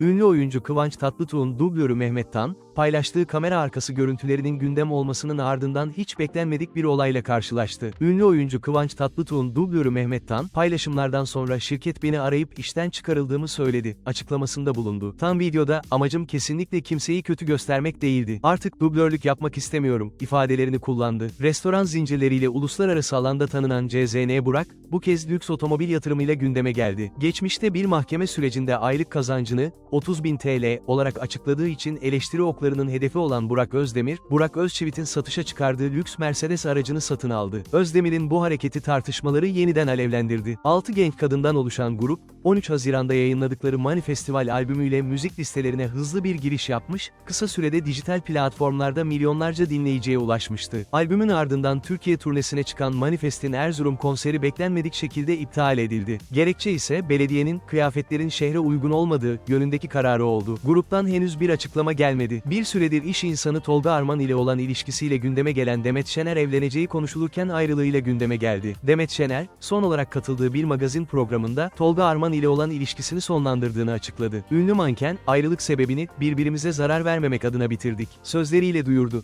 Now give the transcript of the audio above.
Ünlü oyuncu Kıvanç Tatlıtuğ'un dublörü Mehmet Tan, paylaştığı kamera arkası görüntülerinin gündem olmasının ardından hiç beklenmedik bir olayla karşılaştı. Ünlü oyuncu Kıvanç Tatlıtuğ'un dublörü Mehmet Tan, paylaşımlardan sonra şirket beni arayıp işten çıkarıldığımı söyledi, açıklamasında bulundu. Tan videoda, amacım kesinlikle kimseyi kötü göstermek değildi. Artık dublörlük yapmak istemiyorum, ifadelerini kullandı. Restoran zincirleriyle uluslararası alanda tanınan CZN Burak, bu kez lüks otomobil yatırımıyla gündeme geldi. Geçmişte bir mahkeme sürecinde aylık kazancını 30.000 TL olarak açıkladığı için eleştiri oklarının hedefi olan Burak Özdemir, Burak Özçivit'in satışa çıkardığı lüks Mercedes aracını satın aldı. Özdemir'in bu hareketi tartışmaları yeniden alevlendirdi. 6 genç kadından oluşan grup, 13 Haziran'da yayınladıkları Manifestival albümüyle müzik listelerine hızlı bir giriş yapmış, kısa sürede dijital platformlarda milyonlarca dinleyiciye ulaşmıştı. Albümün ardından Türkiye turnesine çıkan Manifest'in Erzurum konseri beklenmedik şekilde iptal edildi. Gerekçe ise belediyenin kıyafetlerin şehre uygun olmadığı yönündeki kararı oldu. Gruptan henüz bir açıklama gelmedi. Bir süredir iş insanı Tolga Arman ile olan ilişkisiyle gündeme gelen Demet Şener evleneceği konuşulurken ayrılığıyla gündeme geldi. Demet Şener, son olarak katıldığı bir magazin programında Tolga Arman ile olan ilişkisini sonlandırdığını açıkladı. Ünlü manken, ayrılık sebebini birbirimize zarar vermemek adına bitirdik sözleriyle duyurdu.